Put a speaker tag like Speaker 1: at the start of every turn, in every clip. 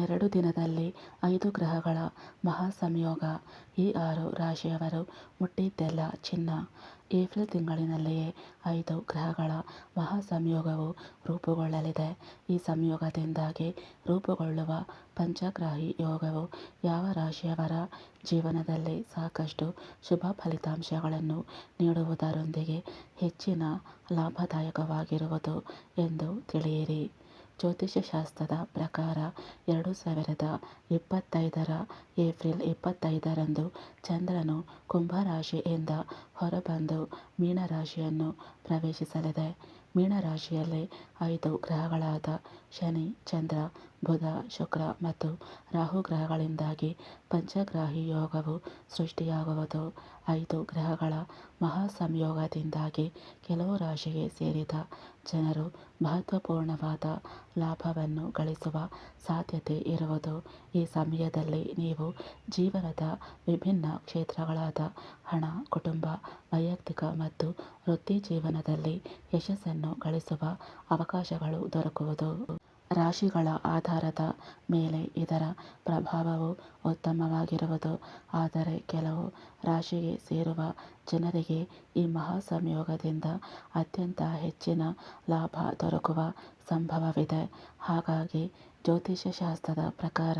Speaker 1: ಇನ್ನೆರಡು ದಿನದಲ್ಲಿ ಐದು ಗ್ರಹಗಳ ಮಹಾಸಂಯೋಗ. ಈ ಆರು ರಾಶಿಯವರು ಮುಟ್ಟಿದ್ದೆಲ್ಲ ಚಿನ್ನ. ಏಪ್ರಿಲ್ ತಿಂಗಳಿನಲ್ಲಿಯೇ ಐದು ಗ್ರಹಗಳ ಮಹಾಸಂಯೋಗವು ರೂಪುಗೊಳ್ಳಲಿದೆ. ಈ ಸಂಯೋಗದಿಂದಾಗಿ ರೂಪುಗೊಳ್ಳುವ ಪಂಚಗ್ರಾಹಿ ಯೋಗವು ಯಾವ ರಾಶಿಯವರ ಜೀವನದಲ್ಲಿ ಸಾಕಷ್ಟು ಶುಭ ಫಲಿತಾಂಶಗಳನ್ನು ನೀಡುವುದರೊಂದಿಗೆ ಹೆಚ್ಚಿನ ಲಾಭದಾಯಕವಾಗಿರುವುದು ಎಂದು ತಿಳಿಯಿರಿ. ಜ್ಯೋತಿಷ್ಯಶಾಸ್ತ್ರದ ಪ್ರಕಾರ ಎರಡು ಸಾವಿರದ ಇಪ್ಪತ್ತೈದರ ಏಪ್ರಿಲ್ ಇಪ್ಪತ್ತೈದರಂದು ಚಂದ್ರನು ಕುಂಭರಾಶಿಯಿಂದ ಹೊರಬಂದು ಮೀನರಾಶಿಯನ್ನು ಪ್ರವೇಶಿಸಲಿದೆ. ಮೀನರಾಶಿಯಲ್ಲಿ ಐದು ಗ್ರಹಗಳಾದ ಶನಿ, ಚಂದ್ರ ಬುಧ, ಶುಕ್ರ ಮತ್ತು ರಾಹು ಗ್ರಹಗಳಿಂದಾಗಿ ಪಂಚಗ್ರಾಹಿ ಯೋಗವು ಸೃಷ್ಟಿಯಾಗುವುದು. ಐದು ಗ್ರಹಗಳ ಮಹಾಸಂಯೋಗದಿಂದಾಗಿ ಕೆಲವು ರಾಶಿಗೆ ಸೇರಿದ ಜನರು ಮಹತ್ವಪೂರ್ಣವಾದ ಲಾಭವನ್ನು ಗಳಿಸುವ ಸಾಧ್ಯತೆ ಇರುವುದು. ಈ ಸಮಯದಲ್ಲಿ ನೀವು ಜೀವನದ ವಿಭಿನ್ನ ಕ್ಷೇತ್ರಗಳಾದ ಹಣ, ಕುಟುಂಬ, ವೈಯಕ್ತಿಕ ಮತ್ತು ವೃತ್ತಿ ಜೀವನದಲ್ಲಿ ಯಶಸ್ಸನ್ನು ಗಳಿಸುವ ಅವಕಾಶಗಳು ದೊರಕುವುದು. ರಾಶಿಗಳ ಆಧಾರದ ಮೇಲೆ ಇದರ ಪ್ರಭಾವವು ಉತ್ತಮವಾಗಿರುವುದು. ಆದರೆ ಕೆಲವು ರಾಶಿಗೆ ಸೇರುವ ಜನರಿಗೆ ಈ ಮಹಾ ಸಂಯೋಗದಿಂದ ಅತ್ಯಂತ ಹೆಚ್ಚಿನ ಲಾಭ ದೊರಕುವ ಸಂಭವವಿದೆ. ಹಾಗಾಗಿ ಜ್ಯೋತಿಷ್ಯಶಾಸ್ತ್ರದ ಪ್ರಕಾರ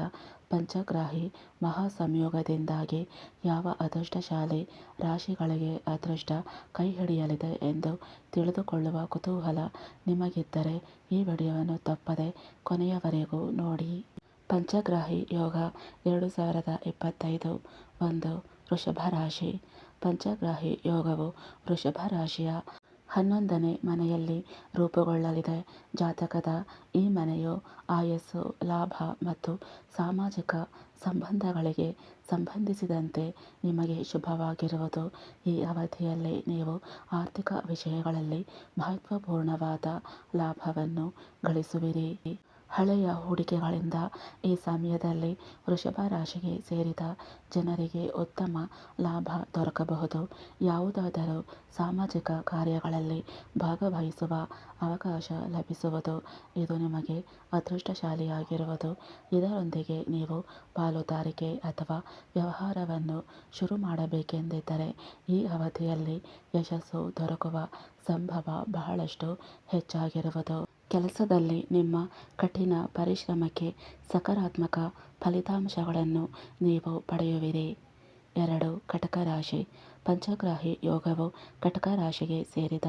Speaker 1: ಪಂಚಗ್ರಾಹಿ ಮಹಾಸಂಯೋಗದಿಂದಾಗಿ ಯಾವ ಅದೃಷ್ಟಶಾಲಿ ರಾಶಿಗಳಿಗೆ ಅದೃಷ್ಟ ಕೈಹಿಡಿಯಲಿದೆ ಎಂದು ತಿಳಿದುಕೊಳ್ಳುವ ಕುತೂಹಲ ನಿಮಗಿದ್ದರೆ ಈ ವಿಡಿಯೋವನ್ನು ತಪ್ಪದೆ ಕೊನೆಯವರೆಗೂ ನೋಡಿ. ಪಂಚಗ್ರಾಹಿ ಯೋಗ ಎರಡು ಸಾವಿರದ ಇಪ್ಪತ್ತೈದು ಒಂದು ವೃಷಭ ರಾಶಿ. ಪಂಚಗ್ರಾಹಿ ಯೋಗವು ವೃಷಭ ರಾಶಿಯ ಹನ್ನೊಂದನೇ ಮನೆಯಲ್ಲಿ ರೂಪುಗೊಳ್ಳಲಿದೆ. ಜಾತಕದ ಈ ಮನೆಯು ಆಯಸ್ಸು, ಲಾಭ ಮತ್ತು ಸಾಮಾಜಿಕ ಸಂಬಂಧಗಳಿಗೆ ಸಂಬಂಧಿಸಿದಂತೆ ನಿಮಗೆ ಶುಭವಾಗಿರುವುದು. ಈ ಅವಧಿಯಲ್ಲಿ ನೀವು ಆರ್ಥಿಕ ವಿಷಯಗಳಲ್ಲಿ ಮಹತ್ವಪೂರ್ಣವಾದ ಲಾಭವನ್ನು ಗಳಿಸುವಿರಿ. ಹಳೆಯ ಹೂಡಿಕೆಗಳಿಂದ ಈ ಸಮಯದಲ್ಲಿ ವೃಷಭ ರಾಶಿಗೆ ಸೇರಿದ ಜನರಿಗೆ ಉತ್ತಮ ಲಾಭ ದೊರಕಬಹುದು. ಯಾವುದಾದರೂ ಸಾಮಾಜಿಕ ಕಾರ್ಯಗಳಲ್ಲಿ ಭಾಗವಹಿಸುವ ಅವಕಾಶ ಲಭಿಸುವುದು ಇದು ನಿಮಗೆ ಅದೃಷ್ಟಶಾಲಿಯಾಗಿರುವುದು. ಇದರೊಂದಿಗೆ ನೀವು ಪಾಲುದಾರಿಕೆ ಅಥವಾ ವ್ಯವಹಾರವನ್ನು ಶುರು ಮಾಡಬೇಕೆಂದಿದ್ದರೆ ಈ ಅವಧಿಯಲ್ಲಿ ಯಶಸ್ಸು ದೊರಕುವ ಸಂಭವ ಬಹಳಷ್ಟು ಹೆಚ್ಚಾಗಿರುವುದು. ಕೆಲಸದಲ್ಲಿ ನಿಮ್ಮ ಕಠಿಣ ಪರಿಶ್ರಮಕ್ಕೆ ಸಕಾರಾತ್ಮಕ ಫಲಿತಾಂಶಗಳನ್ನು ನೀವು ಪಡೆಯುವಿರಿ. ಎರಡು, ಕಟಕ ರಾಶಿ. ಪಂಚಗ್ರಾಹಿ ಯೋಗವು ಕಟಕ ರಾಶಿಗೆ ಸೇರಿದ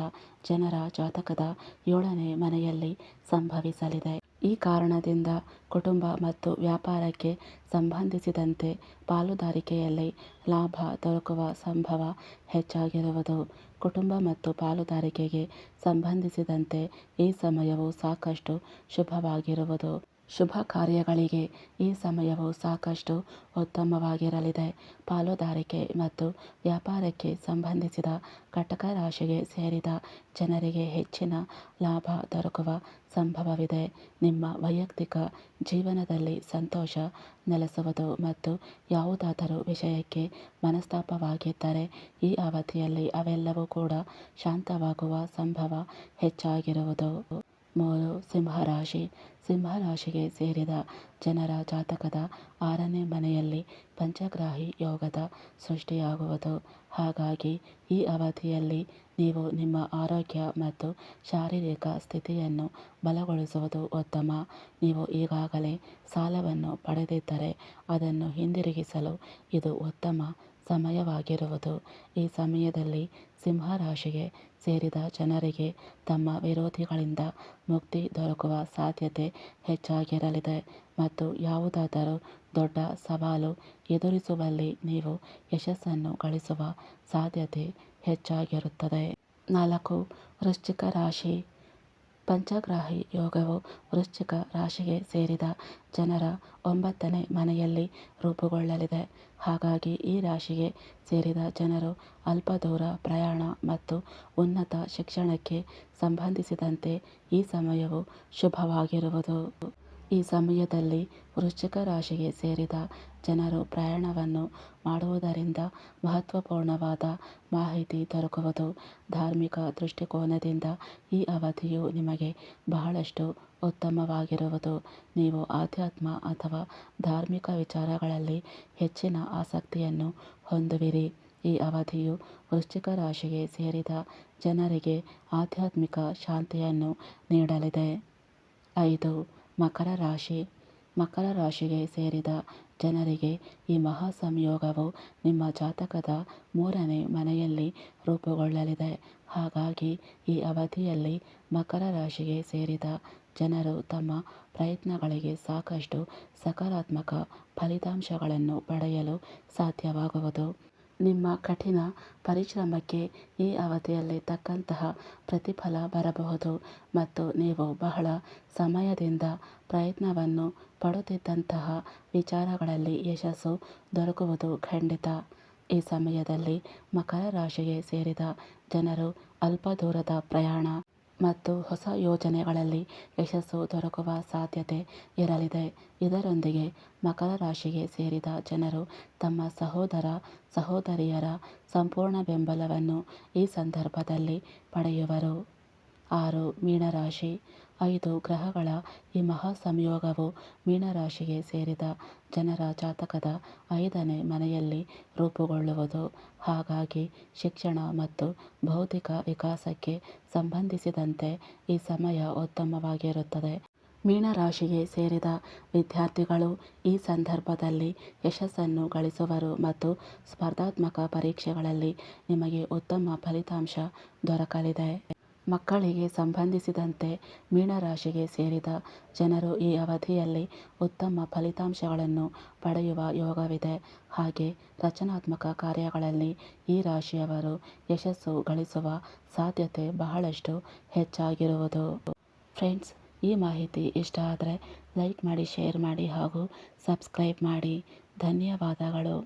Speaker 1: ಜನರ ಜಾತಕದ ಏಳನೇ ಮನೆಯಲ್ಲಿ ಸಂಭವಿಸಲಿದೆ. ಈ ಕಾರಣದಿಂದ ಕುಟುಂಬ ಮತ್ತು ವ್ಯಾಪಾರಕ್ಕೆ ಸಂಬಂಧಿಸಿದಂತೆ ಪಾಲುದಾರಿಕೆಯಲ್ಲಿ ಲಾಭ ದೊರಕುವ ಸಂಭವ ಹೆಚ್ಚಾಗಿರುವುದು. ಕುಟುಂಬ ಮತ್ತು ಪಾಲುದಾರಿಕೆಗೆ ಸಂಬಂಧಿಸಿದಂತೆ ಈ ಸಮಯವು ಸಾಕಷ್ಟು ಶುಭವಾಗಿರುವುದು. ಶುಭ ಕಾರ್ಯಗಳಿಗೆ ಈ ಸಮಯವು ಸಾಕಷ್ಟು ಉತ್ತಮವಾಗಿರಲಿದೆ. ಪಾಲುದಾರಿಕೆ ಮತ್ತು ವ್ಯಾಪಾರಕ್ಕೆ ಸಂಬಂಧಿಸಿದ ಕಟಕ ರಾಶಿಗೆ ಸೇರಿದ ಜನರಿಗೆ ಹೆಚ್ಚಿನ ಲಾಭ ದೊರಕುವ ಸಂಭವವಿದೆ. ನಿಮ್ಮ ವೈಯಕ್ತಿಕ ಜೀವನದಲ್ಲಿ ಸಂತೋಷ ನೆಲೆಸುವುದು ಮತ್ತು ಯಾವುದಾದರೂ ವಿಷಯಕ್ಕೆ ಮನಸ್ತಾಪವಾಗಿದ್ದರೆ ಈ ಅವಧಿಯಲ್ಲಿ ಅವೆಲ್ಲವೂ ಕೂಡ ಶಾಂತವಾಗುವ ಸಂಭವ ಹೆಚ್ಚಾಗಿರುವುದು. ಸಿಂಹರಾಶಿ. ಸಿಂಹರಾಶಿಗೆ ಸೇರಿದ ಜನರ ಜಾತಕದ ಆರನೇ ಮನೆಯಲ್ಲಿ ಪಂಚಗ್ರಾಹಿ ಯೋಗದ ಸೃಷ್ಟಿಯಾಗುವುದು. ಹಾಗಾಗಿ ಈ ಅವಧಿಯಲ್ಲಿ ನೀವು ನಿಮ್ಮ ಆರೋಗ್ಯ ಮತ್ತು ಶಾರೀರಿಕ ಸ್ಥಿತಿಯನ್ನು ಬಲಗೊಳಿಸುವುದು ಉತ್ತಮ. ನೀವು ಈಗಾಗಲೇ ಸಾಲವನ್ನು ಪಡೆದಿದ್ದರೆ ಅದನ್ನು ಹಿಂದಿರುಗಿಸಲು ಇದು ಉತ್ತಮ ಸಮಯವಾಗಿರುವುದು. ಈ ಸಮಯದಲ್ಲಿ ಸಿಂಹರಾಶಿಗೆ ಸೇರಿದ ಜನರಿಗೆ ತಮ್ಮ ವಿರೋಧಿಗಳಿಂದ ಮುಕ್ತಿ ದೊರಕುವ ಸಾಧ್ಯತೆ ಹೆಚ್ಚಾಗಿರಲಿದೆ ಮತ್ತು ಯಾವುದಾದರೂ ದೊಡ್ಡ ಸವಾಲು ಎದುರಿಸುವಲ್ಲಿ ನೀವು ಯಶಸ್ಸನ್ನು ಗಳಿಸುವ ಸಾಧ್ಯತೆ ಹೆಚ್ಚಾಗಿರುತ್ತದೆ. ನಾಲ್ಕು, ವೃಶ್ಚಿಕ ರಾಶಿ ಪಂಚಗ್ರಾಹಿ ಯೋಗವು ವೃಶ್ಚಿಕ ರಾಶಿಗೆ ಸೇರಿದ ಜನರ ಒಂಬತ್ತನೇ ಮನೆಯಲ್ಲಿ ರೂಪುಗೊಳ್ಳಲಿದೆ. ಹಾಗಾಗಿ ಈ ರಾಶಿಗೆ ಸೇರಿದ ಜನರು ಅಲ್ಪ ದೂರ ಪ್ರಯಾಣ ಮತ್ತು ಉನ್ನತ ಶಿಕ್ಷಣಕ್ಕೆ ಸಂಬಂಧಿಸಿದಂತೆ ಈ ಸಮಯವು ಶುಭವಾಗಿರುವುದು. ಈ ಸಮಯದಲ್ಲಿ ವೃಶ್ಚಿಕ ರಾಶಿಗೆ ಸೇರಿದ ಜನರು ಪ್ರಯಾಣವನ್ನು ಮಾಡುವುದರಿಂದ ಮಹತ್ವಪೂರ್ಣವಾದ ಮಾಹಿತಿ ದೊರಕುವುದು ಧಾರ್ಮಿಕ ದೃಷ್ಟಿಕೋನದಿಂದ ಈ ಅವಧಿಯು ನಿಮಗೆ ಬಹಳಷ್ಟು ಉತ್ತಮವಾಗಿರುವುದು. ನೀವು ಆಧ್ಯಾತ್ಮ ಅಥವಾ ಧಾರ್ಮಿಕ ವಿಚಾರಗಳಲ್ಲಿ ಹೆಚ್ಚಿನ ಆಸಕ್ತಿಯನ್ನು ಹೊಂದುವಿರಿ. ಈ ಅವಧಿಯು ವೃಶ್ಚಿಕ ರಾಶಿಗೆ ಸೇರಿದ ಜನರಿಗೆ ಆಧ್ಯಾತ್ಮಿಕ ಶಾಂತಿಯನ್ನು ನೀಡಲಿದೆ. ಐದು ಮಕರ ರಾಶಿ. ಮಕರ ರಾಶಿಗೆ ಸೇರಿದ ಜನರಿಗೆ ಈ ಮಹಾ ಸಂಯೋಗವು ನಿಮ್ಮ ಜಾತಕದ ಮೂರನೇ ಮನೆಯಲ್ಲಿ ರೂಪುಗೊಳ್ಳಲಿದೆ. ಹಾಗಾಗಿ ಈ ಅವಧಿಯಲ್ಲಿ ಮಕರ ರಾಶಿಗೆ ಸೇರಿದ ಜನರು ತಮ್ಮ ಪ್ರಯತ್ನಗಳಿಗೆ ಸಾಕಷ್ಟು ಸಕಾರಾತ್ಮಕ ಫಲಿತಾಂಶಗಳನ್ನು ಪಡೆಯಲು ಸಾಧ್ಯವಾಗುವುದು. ನಿಮ್ಮ ಕಠಿಣ ಪರಿಶ್ರಮಕ್ಕೆ ಈ ಅವಧಿಯಲ್ಲಿ ತಕ್ಕಂತಹ ಪ್ರತಿಫಲ ಬರಬಹುದು ಮತ್ತು ನೀವು ಬಹಳ ಸಮಯದಿಂದ ಪ್ರಯತ್ನವನ್ನು ಪಡುತ್ತಿದ್ದಂತಹ ವಿಚಾರಗಳಲ್ಲಿ ಯಶಸ್ಸು ದೊರಕುವುದು ಖಂಡಿತ. ಈ ಸಮಯದಲ್ಲಿ ಮಕರ ರಾಶಿಗೆ ಸೇರಿದ ಜನರು ಅಲ್ಪ ದೂರದ ಪ್ರಯಾಣ ಮತ್ತು ಹೊಸ ಯೋಜನೆಗಳಲ್ಲಿ ಯಶಸ್ಸು ದೊರಕುವ ಸಾಧ್ಯತೆ ಇರಲಿದೆ. ಇದರೊಂದಿಗೆ ಮಕರ ರಾಶಿಗೆ ಸೇರಿದ ಜನರು ತಮ್ಮ ಸಹೋದರ, ಸಹೋದರಿಯರ ಸಂಪೂರ್ಣ ಬೆಂಬಲವನ್ನು ಈ ಸಂದರ್ಭದಲ್ಲಿ ಪಡೆಯುವರು. ಆರು ಮೀನರಾಶಿ, ಐದು ಗ್ರಹಗಳ ಈ ಮಹಾ ಸಂಯೋಗವು ಮೀನರಾಶಿಗೆ ಸೇರಿದ ಜನರ ಜಾತಕದ ಐದನೇ ಮನೆಯಲ್ಲಿ ರೂಪುಗೊಳ್ಳುವುದು. ಹಾಗಾಗಿ ಶಿಕ್ಷಣ ಮತ್ತು ಭೌತಿಕ ವಿಕಾಸಕ್ಕೆ ಸಂಬಂಧಿಸಿದಂತೆ ಈ ಸಮಯ ಉತ್ತಮವಾಗಿರುತ್ತದೆ. ಮೀನರಾಶಿಗೆ ಸೇರಿದ ವಿದ್ಯಾರ್ಥಿಗಳು ಈ ಸಂದರ್ಭದಲ್ಲಿ ಯಶಸ್ಸನ್ನು ಗಳಿಸುವರು ಮತ್ತು ಸ್ಪರ್ಧಾತ್ಮಕ ಪರೀಕ್ಷೆಗಳಲ್ಲಿ ನಿಮಗೆ ಉತ್ತಮ ಫಲಿತಾಂಶ ದೊರಕಲಿದೆ. ಮಕ್ಕಳಿಗೆ ಸಂಬಂಧಿಸಿದಂತೆ ಮೀನರಾಶಿಗೆ ಸೇರಿದ ಜನರು ಈ ಅವಧಿಯಲ್ಲಿ ಉತ್ತಮ ಫಲಿತಾಂಶಗಳನ್ನು ಪಡೆಯುವ ಯೋಗವಿದೆ. ಹಾಗೆ ರಚನಾತ್ಮಕ ಕಾರ್ಯಗಳಲ್ಲಿ ಈ ರಾಶಿಯವರು ಯಶಸ್ಸು ಗಳಿಸುವ ಸಾಧ್ಯತೆ ಬಹಳಷ್ಟು ಹೆಚ್ಚಾಗಿರುವುದು. ಫ್ರೆಂಡ್ಸ್, ಈ ಮಾಹಿತಿ ಇಷ್ಟ ಆದರೆ ಲೈಕ್ ಮಾಡಿ, ಶೇರ್ ಮಾಡಿ ಹಾಗೂ ಸಬ್ಸ್ಕ್ರೈಬ್ ಮಾಡಿ. ಧನ್ಯವಾದಗಳು.